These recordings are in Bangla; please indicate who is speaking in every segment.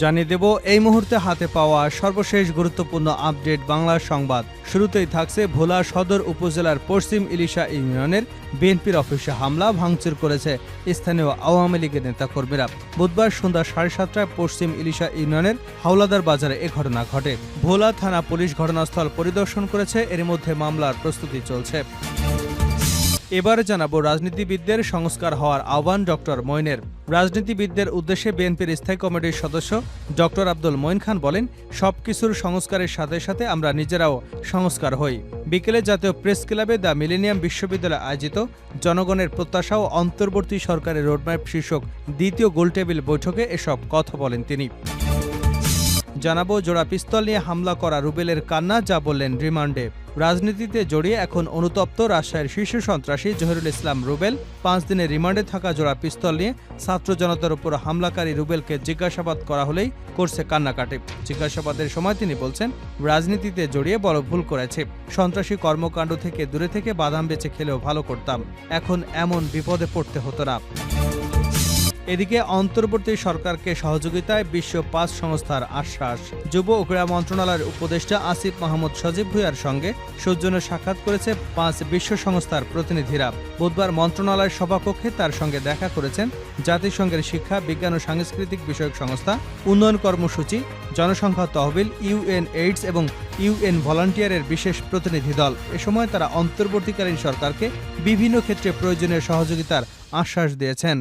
Speaker 1: জানিয়ে দেব, এই মুহূর্তে হাতে পাওয়া সর্বশেষ গুরুত্বপূর্ণ আপডেট বাংলা সংবাদ। শুরুতেই থাকছে ভোলা সদর উপজেলার পশ্চিম ইলিশা ইউনিয়নের বিএনপির অফিসে হামলা, ভাঙচুর করেছে স্থানীয় আওয়ামী লীগের নেতাকর্মীরা। বুধবার সন্ধ্যা সাড়ে সাতটায় পশ্চিম ইলিশা ইউনিয়নের হাওলাদার বাজারে এ ঘটনা ঘটে। ভোলা থানা পুলিশ ঘটনাস্থল পরিদর্শন করেছে, এর মধ্যে মামলার প্রস্তুতি চলছে। এবারে জানাব রাজনীতিবিদদের সংস্কার হওয়ার আহ্বান ডক্টর মইনের। রাজনীতিবিদদের উদ্দেশ্যে বিএনপির স্থায়ী কমিটির সদস্য ডক্টর আব্দুল মঈন খান বলেন, সবকিছুর সংস্কারের সাথে সাথে আমরা নিজেরাও সংস্কার হই। বিকেলে জাতীয় প্রেস ক্লাবে দ্য মিলেনিয়াম বিশ্ববিদ্যালয়ে আয়োজিত জনগণের প্রত্যাশা ও অন্তর্বর্তী সরকারের রোডম্যাপ শীর্ষক দ্বিতীয় গোলটেবিল বৈঠকে এসব কথা বলেন তিনি। জানাব জোড়া পিস্তল নিয়ে হামলা করা রুবেলের কান্না, যা বললেন রিমান্ডে। রাজনীতিতে জড়িয়ে এখন অনুতপ্ত রাজশাহীর শীর্ষ সন্ত্রাসী জহিরুল ইসলাম রুবেল। পাঁচ দিনের রিমান্ডে থাকা জোড়া পিস্তল নিয়ে ছাত্র জনতার উপর হামলাকারী রুবেলকে জিজ্ঞাসাবাদ করা হলেই করছে কান্নাকাটি জিজ্ঞাসাবাদের সময় তিনি বলছেন, রাজনীতিতে জড়িয়ে বড় ভুল করেছে। সন্ত্রাসী কর্মকাণ্ড থেকে দূরে থেকে বাদাম বেচে খেলেও ভালো করতাম। এখন এমন বিপদে পড়তে হতো না। এদিকে অন্তর্বর্তী সরকারকে সহযোগিতায় বিশ্ব পাঁচ সংস্থার আশ্বাস। যুব ও ক্রীড়া মন্ত্রণালয়ের উপদেষ্টা আসিফ মাহমুদ সজীব ভুইয়ার সঙ্গে সৌজন্য সাক্ষাৎ করেছে পাঁচ বিশ্ব সংস্থার প্রতিনিধিরা। বুধবার মন্ত্রণালয়ের সভাকক্ষে তার সঙ্গে দেখা করেছেন জাতিসংঘের শিক্ষা, বিজ্ঞান ও সাংস্কৃতিক বিষয়ক সংস্থা, উন্নয়ন কর্মসূচি, জনসংখ্যা তহবিল, ইউএন এইডস এবং ইউএন ভলান্টিয়ারের বিশেষ প্রতিনিধি দল। এ সময় তারা অন্তর্বর্তীকালীন সরকারকে বিভিন্ন ক্ষেত্রে প্রয়োজনীয় সহযোগিতার আশ্বাস দিয়েছেন।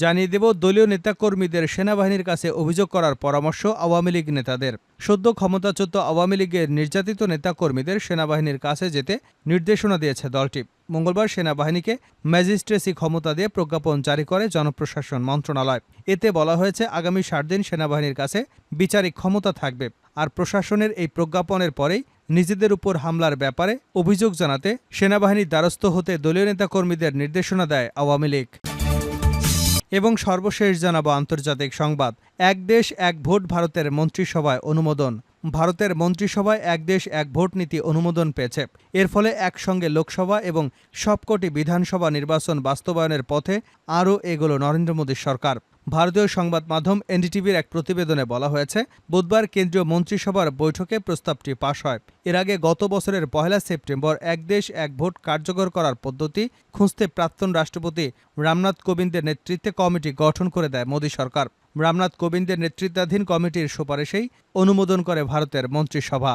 Speaker 1: জানিয়ে দেব, দলীয় নেতাকর্মীদের সেনাবাহিনীর কাছে অভিযোগ করার পরামর্শ আওয়ামী লীগ নেতাদের। সদ্য ক্ষমতাচ্যুত আওয়ামী লীগের নির্যাতিত নেতাকর্মীদের সেনাবাহিনীর কাছে যেতে নির্দেশনা দিয়েছে দলটি। মঙ্গলবার সেনাবাহিনীকে ম্যাজিস্ট্রেসি ক্ষমতা দিয়ে প্রজ্ঞাপন জারি করে জনপ্রশাসন মন্ত্রণালয়। এতে বলা হয়েছে, আগামী ষাট দিন সেনাবাহিনীর কাছে বিচারিক ক্ষমতা থাকবে আর প্রশাসনের এই প্রজ্ঞাপনের পরেই নিজেদের উপর হামলার ব্যাপারে অভিযোগ জানাতে সেনাবাহিনীর দ্বারস্থ হতে দলীয় নেতাকর্মীদের নির্দেশনা দেয় আওয়ামী লীগ। এবং সর্বশেষ জানাব আন্তর্জাতিক সংবাদ। এক দেশ, এক ভোট ভারতের মন্ত্রিসভায় অনুমোদন। ভারতের মন্ত্রিসভায় এক দেশ, এক ভোট নীতি অনুমোদন পেয়েছে। এর ফলে একসঙ্গে লোকসভা এবং সবকটি বিধানসভা নির্বাচন বাস্তবায়নের পথে আরও এগোলো নরেন্দ্র মোদীর সরকার। ভারতীয় সংবাদ মাধ্যম এনডিটিভির এক প্রতিবেদনে বলা হয়েছে, বুধবার কেন্দ্রীয় মন্ত্রিসভার বৈঠকে প্রস্তাবটি পাশ হয়। এর আগে গত বছরের পহেলা সেপ্টেম্বর এক দেশ এক ভোট কার্যকর করার পদ্ধতি খুঁজতে প্রাক্তন রাষ্ট্রপতি রামনাথ কোবিন্দের নেতৃত্বে কমিটি গঠন করে দেয় মোদী সরকার। রামনাথ কোবিন্দের নেতৃত্বাধীন কমিটির সুপারিশেই অনুমোদন করে ভারতের মন্ত্রিসভা।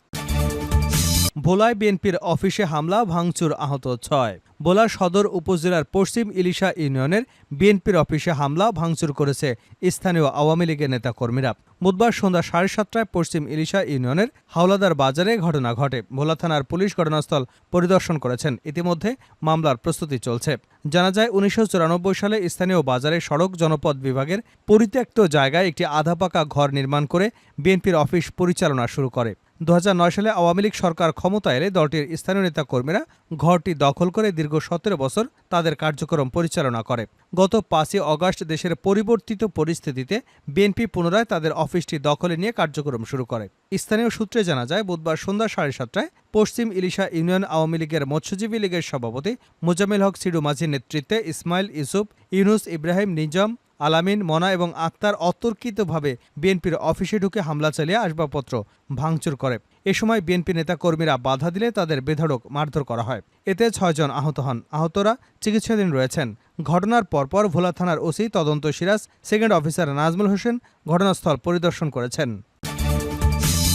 Speaker 1: ভোলায় বিএনপির অফিসে হামলা, ভাঙচুর আহত ছয়। ভোলা সদর উপজেলার পশ্চিম ইলিশা ইউনিয়নের বিএনপির অফিসে হামলা, ভাঙচুর করেছে স্থানীয় আওয়ামী লীগের নেতাকর্মীরা। বুধবার সন্ধ্যা সাড়ে সাতটায় পশ্চিম ইলিশা ইউনিয়নের হাওলাদার বাজারে ঘটনা ঘটে। ভোলা থানার পুলিশ ঘটনাস্থল পরিদর্শন করেছেন। ইতিমধ্যে মামলার প্রস্তুতি চলছে। জানা যায়, উনিশশো চুরানব্বই সালে স্থানীয় বাজারে সড়ক জনপদ বিভাগের পরিত্যক্ত জায়গায় একটি আধাপাকা ঘর নির্মাণ করে বিএনপির অফিস পরিচালনা শুরু করে। দু হাজার নয় সালে আওয়ামী লীগ সরকার ক্ষমতা এলে দলটির স্থানীয় নেতাকর্মীরা ঘরটি দখল করে দীর্ঘ সতেরো বছর তাদের কার্যক্রম পরিচালনা করে। গত পাঁচই অগস্ট দেশের পরিবর্তিত পরিস্থিতিতে বিএনপি পুনরায় তাদের অফিসটি দখলে নিয়ে কার্যক্রম শুরু করে। স্থানীয় সূত্রে জানা যায়, বুধবার সন্ধ্যা সাড়ে সাতটায় পশ্চিম ইলিশা ইউনিয়ন আওয়ামী লীগের মৎস্যজীবী লীগের সভাপতি মোজামিল হক সিডু মাঝির নেতৃত্বে ইসমাইল ইউসুফ, ইউনুস ইব্রাহিম নিজাম আলামিন, মনা এবং আক্তার অতর্কিতভাবে বিএনপির অফিসে ঢুকে হামলা চালিয়ে আসবাবপত্র ভাঙচুর করে। এ সময় বিএনপি নেতাকর্মীরা বাধা দিলে তাদের বেধড়ক মারধর করা হয়। এতে ছয়জন আহত হন। আহতরা চিকিৎসাধীন রয়েছেন। ঘটনার পরপর ভোলা থানার ওসি তদন্ত সিরাজ, সেকেন্ড অফিসার নাজমুল হোসেন ঘটনাস্থল পরিদর্শন করেছেন।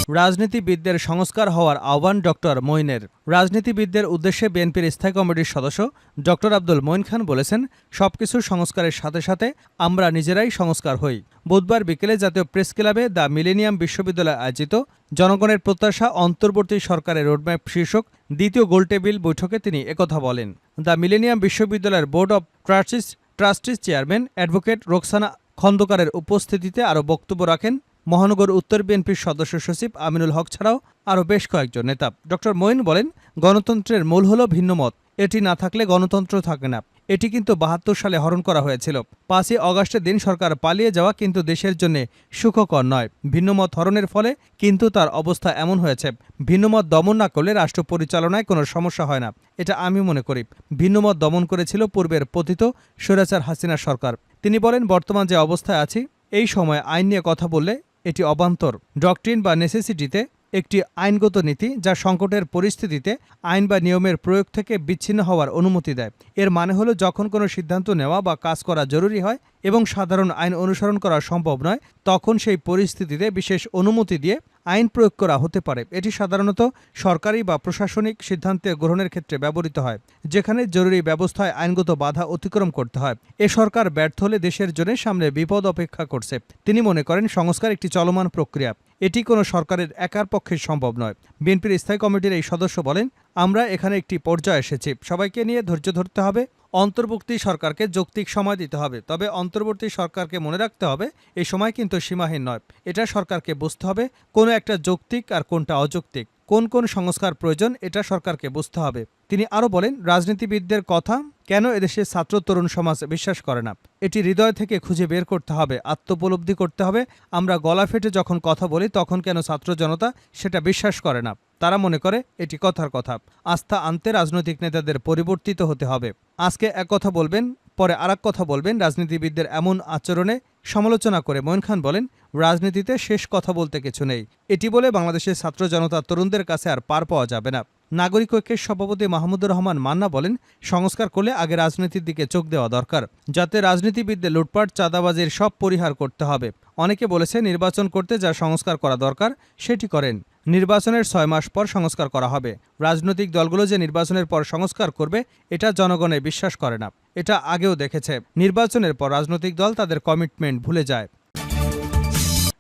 Speaker 1: রাজনীতিবিদদের সংস্কার হওয়ার আহ্বান ডক্টর মইনের রাজনীতিবিদদের উদ্দেশ্যে বিএনপির স্থায়ী কমিটির সদস্য ডক্টর আব্দুল মঈন খান বলেছেন, সবকিছু সংস্কারের সাথে সাথে আমরা নিজেরাই সংস্কার হই। বুধবার বিকেলে জাতীয় প্রেস ক্লাবে দ্য মিলেনিয়াম বিশ্ববিদ্যালয়ে আয়োজিত জনগণের প্রত্যাশা অন্তর্বর্তী সরকারের রোডম্যাপ শীর্ষক দ্বিতীয় গোলটেবিল বৈঠকে তিনি একথা বলেন। দ্য মিলেনিয়াম বিশ্ববিদ্যালয়ের board of trustees trustees chairman advocate Roksana খন্দকারের উপস্থিতিতে আরও বক্তব্য রাখেন মহানগর উত্তর বিএনপির সদস্য সচিব আমিনুল হক ছাড়াও আরও বেশ কয়েকজন নেতা। ডক্টর মঈন বলেন, গণতন্ত্রের মূল হল ভিন্নমত এটি না থাকলে গণতন্ত্র থাকে না। এটি কিন্তু বাহাত্তর সালে হরণ করা হয়েছিল। পাঁচই অগাস্টের দিন সরকার পালিয়ে যাওয়া কিন্তু দেশের জন্য সুখকর নয়। ভিন্নমত হরণের ফলে কিন্তু তার অবস্থা এমন হয়েছে ভিন্নমত দমন না করলে রাষ্ট্র পরিচালনায় কোনো সমস্যা হয় না। এটা আমি মনে করি ভিন্নমত দমন করেছিল পূর্বের পতিত স্বৈরাচার হাসিনা সরকার। তিনি বলেন, বর্তমান যে অবস্থায় আছি, এই সময় আইন নিয়ে কথা বললে এটি অবান্তর ডকট্রিন বা নেসেসিটিতে একটি আইনগত নীতি যা সংকটের পরিস্থিতিতে আইন বা নিয়মের প্রয়োগ থেকে বিচ্ছিন্ন হওয়ার অনুমতি দেয়। এর মানে হলো যখন কোনো সিদ্ধান্ত নেওয়া বা কাজ করা জরুরি হয় এবং সাধারণ আইন অনুসরণ করা সম্ভব নয়, তখন সেই পরিস্থিতিতে বিশেষ অনুমতি দিয়ে আইন প্রয়োগ করা হতে পারে। এটি সাধারণত সরকারি বা প্রশাসনিক সিদ্ধান্তে গ্রহণের ক্ষেত্রে ব্যবহৃত হয়, যেখানে জরুরি ব্যবস্থায় আইনগত বাধা অতিক্রম করতে হয়। এ সরকার ব্যর্থ হলে দেশের জন্য সামনে বিপদ অপেক্ষা করছে। তিনি মনে করেন, সংস্কার একটি চলমান প্রক্রিয়া। এটি কোনো সরকারের একার পক্ষে সম্ভব নয়। বিএনপির স্থায়ী কমিটির এই সদস্য বলেন, আমরা এখানে একটি পর্যায়ে এসেছি। সবাইকে নিয়ে ধৈর্য ধরতে হবে। অন্তর্বর্তী সরকারকে যৌক্তিক সময় দিতে হবে। তবে অন্তর্বর্তী সরকারকে মনে রাখতে হবে এই সময় কিন্তু সীমাহীন নয়। এটা সরকারকে বুঝতে হবে, কোনো একটা যৌক্তিক আর কোনটা অযৌক্তিক। কোন কোন সংস্কার প্রয়োজন এটা সরকারকে বুঝতে হবে। তিনি আরও বলেন, রাজনীতিবিদদের কথা কেন এদেশে ছাত্র তরুণ সমাজ বিশ্বাস করে না? এটি হৃদয় থেকে খুঁজে বের করতে হবে, আত্মোপলব্ধি করতে হবে। আমরা গলা ফেটে যখন কথা বলি, তখন কেন ছাত্র জনতা সেটা বিশ্বাস করে না? তারা মনে করে এটি কথার কথা। আস্থা আনতে রাজনৈতিক নেতাদের পরিবর্তিত হতে হবে। আজকে এক কথা বলবেন, পরে আর কথা বলবেন, রাজনীতিবিদদের এমন আচরণে সমালোচনা করে। মোয়েন খান বলেন, রাজনীতিতে শেষ কথা বলতে কিছু নেই। এটি বলে বাংলাদেশের ছাত্র জনতা তরুণদের কাছে আর পার পাওয়া যাবে না। নাগরিক ঐক্যের সভাপতি মাহমুদুর রহমান মান্না বলেন, সংস্কার করলে আগে রাজনীতির দিকে চোখ দেওয়া দরকার। যাতে রাজনীতিবিদদের লুটপাট, চাঁদাবাজির সব পরিহার করতে হবে। অনেকে বলেছে নির্বাচন করতে যা সংস্কার করা দরকার, সেটি করেন। নির্বাচনের ছয় মাস পর সংস্কার করা হবে। রাজনৈতিক দলগুলো যে নির্বাচনের পর সংস্কার করবে, এটা জনগণে বিশ্বাস করে না। এটা আগেও দেখেছে। নির্বাচনের পর রাজনৈতিক দল তাদের কমিটমেন্ট ভুলে যায়।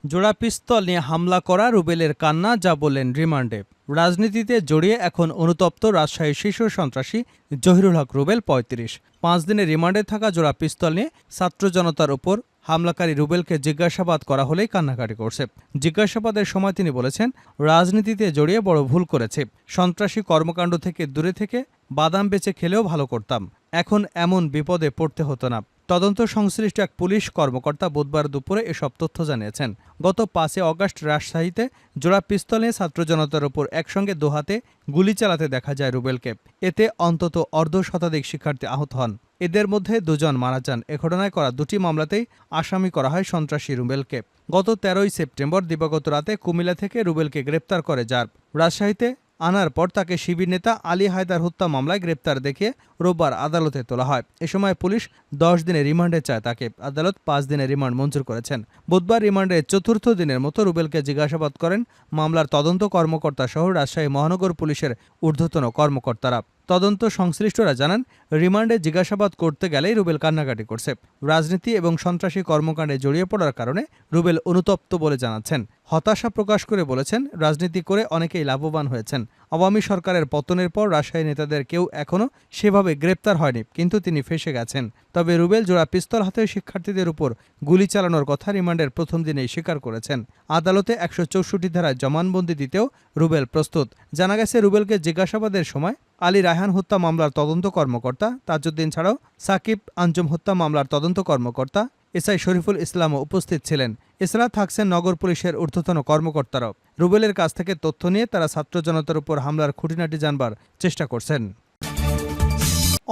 Speaker 1: জোড়া পিস্তল নিয়ে হামলা করা রুবেলের কান্না, যা বললেন রিমান্ডে। রাজনীতিতে জড়িয়ে এখন অনুতপ্ত রাজশাহী শীর্ষ সন্ত্রাসী জহিরুল হক রুবেল পঁয়ত্রিশ। পাঁচ দিনের রিমান্ডে থাকা জোড়া পিস্তল নিয়ে ছাত্র জনতার উপর হামলাকারী রুবেলকে জিজ্ঞাসাবাদ করা হলেই কান্নাকাটি করছে। জিজ্ঞাসাবাদের সময় তিনি বলেছেন, রাজনীতিতে জড়িয়ে বড় ভুল করেছে। সন্ত্রাসী কর্মকাণ্ড থেকে দূরে থেকে বাদাম বেচে খেলেও ভালো করতাম। এখন এমন বিপদে পড়তে হতো না। তদন্ত সংশ্লিষ্ট এক পুলিশ কর্মকর্তা বুধবার দুপুরে এসব তথ্য জানিয়েছেন। গত পাঁচে অগাস্ট রাজশাহীতে জোড়া পিস্তল নিয়ে ছাত্র জনতার উপর একসঙ্গে দোহাতে গুলি চালাতে দেখা যায় রুবেলকে। এতে অন্তত অর্ধ শতাধিক শিক্ষার্থী আহত হন। এদের মধ্যে দুজন মারা যান। এ ঘটনায় করা দুটি মামলাতেই আসামি করা হয় সন্ত্রাসী রুবেলকে। গত তেরোই সেপ্টেম্বর দিবাগত রাতে কুমিল্লা থেকে রুবেলকে গ্রেপ্তার করে যার রাজশাহীতে আনার পর তাকে শিবির নেতা আলী হায়দার হত্যা মামলায় গ্রেপ্তার দেখে রোববার আদালতে তোলা হয়। এ সময় পুলিশ দশ দিনের রিমান্ডে চায় তাকে। আদালত পাঁচ দিনের রিমান্ড মঞ্জুর করেছেন। বুধবার রিমান্ডে চতুর্থ দিনের মতো রুবেলকে জিজ্ঞাসাবাদ করেন মামলার তদন্ত কর্মকর্তা সহ রাজশাহী মহানগর পুলিশের ঊর্ধ্বতন কর্মকর্তারা। তদন্ত সংশ্লিষ্টরা জানান, রিমান্ডে জিজ্ঞাসাবাদ করতে গেলেই রুবেল কান্নাকাটি করছে। রাজনীতি এবং সন্ত্রাসী কর্মকাণ্ডে জড়িয়ে পড়ার কারণে রুবেল অনুতপ্ত বলে জানাচ্ছেন। হতাশা প্রকাশ করে বলেছেন, রাজনীতি করে অনেকেই লাভবান হয়েছেন। আওয়ামী সরকারের পতনের পর রাজশাহী নেতাদের কেউ এখনও সেভাবে গ্রেপ্তার হয়নি, কিন্তু তিনি ফেসে গেছেন। তবে রুবেল জোড়া পিস্তল হাতে শিক্ষার্থীদের উপর গুলি চালানোর কথা রিমান্ডের প্রথম দিনেই স্বীকার করেছেন। আদালতে একশো চৌষট্টি ধারায় জমানবন্দি দিতেও রুবেল প্রস্তুত। জানা গেছে, রুবেলকে জিজ্ঞাসাবাদের সময় আলী রায়হান হত্যা মামলার তদন্ত কর্মকর্তা, তাজউদ্দিন ছাড়াও সাকিব আঞ্জুম হত্যা মামলার তদন্ত কর্মকর্তা এসআই শরীফুল ইসলামও উপস্থিত ছিলেন। এছাড়া থাকছেন নগর পুলিশের ঊর্ধ্বতন কর্মকর্তারাও। রুবেলের কাছ থেকে তথ্য নিয়ে তারা ছাত্র জনতার উপর হামলার খুঁটিনাটি জানবার চেষ্টা করছেন।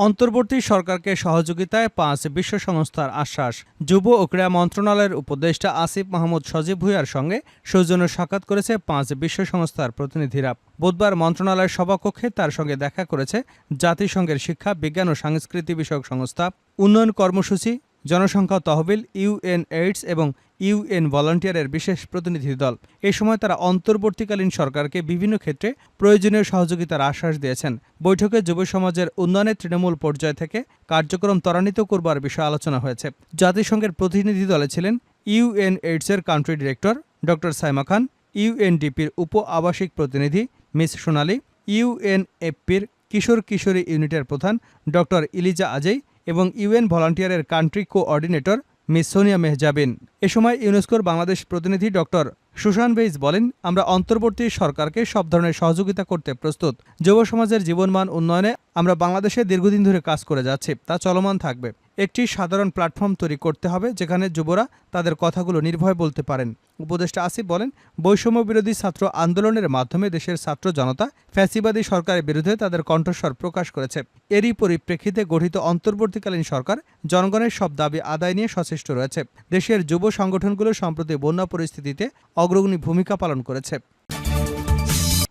Speaker 1: অন্তর্বর্তী সরকারকে সহযোগিতায় পাঁচ বিশ্ব সংস্থার আশ্বাস। যুব ও ক্রীড়া মন্ত্রণালয়ের উপদেষ্টা আসিফ মাহমুদ সজীব ভুইয়ার সঙ্গে সৌজন্য সাক্ষাৎ করেছে পাঁচ বিশ্ব সংস্থার প্রতিনিধিরা। বুধবার মন্ত্রণালয়ের সভাকক্ষে তার সঙ্গে দেখা করেছে জাতিসংঘের শিক্ষা, বিজ্ঞান ও সংস্কৃতি বিষয়ক সংস্থা, উন্নয়ন কর্মসূচি জনসংখ্যা তহবিল ইউএন এইডস এবং ইউএন ভলান্টিয়ারের বিশেষ প্রতিনিধি দল। এ সময় তারা অন্তর্বর্তীকালীন সরকারকে বিভিন্ন ক্ষেত্রে প্রয়োজনীয় সহযোগিতার আশ্বাস দিয়েছেন। বৈঠকে যুব সমাজের উন্নয়নের তৃণমূল পর্যায় থেকে কার্যক্রম ত্বরান্বিত করবার বিষয়ে আলোচনা হয়েছে। জাতিসংঘের প্রতিনিধি দলে ছিলেন ইউএন এইডসের কান্ট্রি ডিরেক্টর ড. সাইমা খান ইউএনডিপির উপ আবাসিক প্রতিনিধি মিস সোনালী ইউএনএফপির কিশোর কিশোরী ইউনিটের প্রধান ড. ইলিজা আজেই এবং UN ভলান্টিয়ারের country coordinator miss Sonia Mehjabin. এ সময় ইউনেস্কোর বাংলাদেশ প্রতিনিধি ডক্টর সুশান বেইজ বলেন, আমরা অন্তর্বর্তী সরকারকে সব ধরনের সহযোগিতা করতে প্রস্তুত। যুব সমাজের জীবনমান উন্নয়নে আমরা বাংলাদেশে দীর্ঘদিন ধরে কাজ করে যাচ্ছি, তা চলমান থাকবে। একটি সাধারণ প্ল্যাটফর্ম তৈরি করতে হবে, যেখানে যুবরা তাদের কথাগুলো নির্ভয় বলতে পারেন। উপদেষ্টা আসিফ বলেন, বৈষম্য বিরোধী ছাত্র আন্দোলনের মাধ্যমে দেশের ছাত্র জনতা ফ্যাসিবাদী সরকারের বিরুদ্ধে তাদের কণ্ঠস্বর প্রকাশ করেছে। এরই পরিপ্রেক্ষিতে গঠিত অন্তর্বর্তীকালীন সরকার জনগণের সব দাবি আদায় নিয়ে সচেষ্ট রয়েছে। দেশের যুব সংগঠনগুলো সম্প্রতি বন্যা পরিস্থিতিতে অগ্রগণী ভূমিকা পালন করেছে।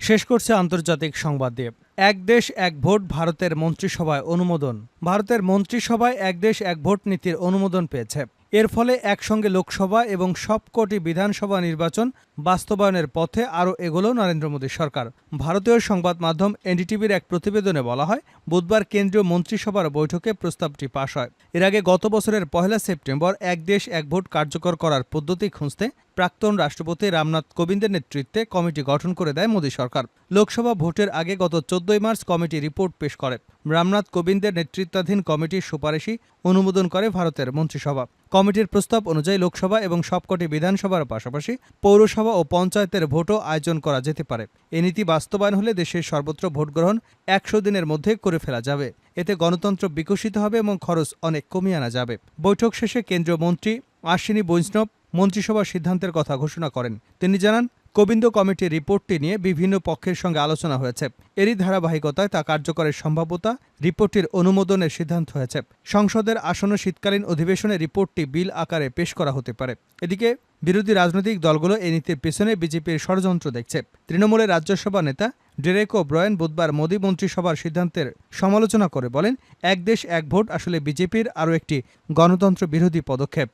Speaker 1: শেষ করছে আন্তর্জাতিক সংবাদ দিয়ে এক দেশ, এক ভোট, ভারতের মন্ত্রিসভায় অনুমোদন। ভারতের মন্ত্রিসভায় এক দেশ, এক ভোট নীতির অনুমোদন পেয়েছে। এর ফলে একসঙ্গে লোকসভা এবং সবকটি বিধানসভা নির্বাচন বাস্তবায়নের পথে আরও এগোলো নরেন্দ্র মোদী সরকার। ভারতীয় সংবাদ মাধ্যম এনডিটিভির এক প্রতিবেদনে বলা হয়, বুধবার কেন্দ্রীয় মন্ত্রিসভার বৈঠকে প্রস্তাবটি পাশ হয়। এর আগে গত বছরের পহেলা সেপ্টেম্বর এক দেশ, এক ভোট কার্যকর করার পদ্ধতি খুঁজতে প্রাক্তন রাষ্ট্রপতি রামনাথ কোবিন্দের নেতৃত্বে কমিটি গঠন করে দেয় মোদী সরকার। লোকসভা ভোটের আগে গত চোদ্দই মার্চ কমিটি রিপোর্ট পেশ করে। রামনাথ কোবিন্দের নেতৃত্বাধীন কমিটির সুপারিশই অনুমোদন করে ভারতের মন্ত্রিসভা। কমিটির প্রস্তাব অনুযায়ী লোকসভা এবং সবকটি বিধানসভার পাশাপাশি পৌরসভা ও পঞ্চায়েতের ভোটও আয়োজন করা যেতে পারে। এ নীতি বাস্তবায়ন হলে দেশের সর্বত্র ভোট গ্রহণ একশো দিনের মধ্যে করে ফেলা যাবে। এতে গণতন্ত্র বিকশিত হবে এবং খরচ অনেক কমিয়ে আনা যাবে। বৈঠক শেষে কেন্দ্রীয় মন্ত্রী আশ্বিনী বৈষ্ণব মন্ত্রিসভার সিদ্ধান্তের কথা ঘোষণা করেন। তিনি জানান, গোবিন্দ কমিটির রিপোর্টটি নিয়ে বিভিন্ন পক্ষের সঙ্গে আলোচনা হয়েছে। এরই ধারাবাহিকতায় তা কার্যকরের সম্ভাব্যতা রিপোর্টটির অনুমোদনের সিদ্ধান্ত হয়েছে। সংসদের আসন্ন শীতকালীন অধিবেশনে রিপোর্টটি বিল আকারে পেশ করা হতে পারে। এদিকে, বিরোধী রাজনৈতিক দলগুলো এই নীতির পেছনে বিজেপির ষড়যন্ত্র দেখছে। তৃণমূলের রাজ্যসভা নেতা ডেরেকো ব্রয়েন বুধবার মোদী মন্ত্রিসভার সিদ্ধান্তের সমালোচনা করে বলেন, এক দেশ এক ভোট আসলে বিজেপির আরও একটি গণতন্ত্র বিরোধী পদক্ষেপ।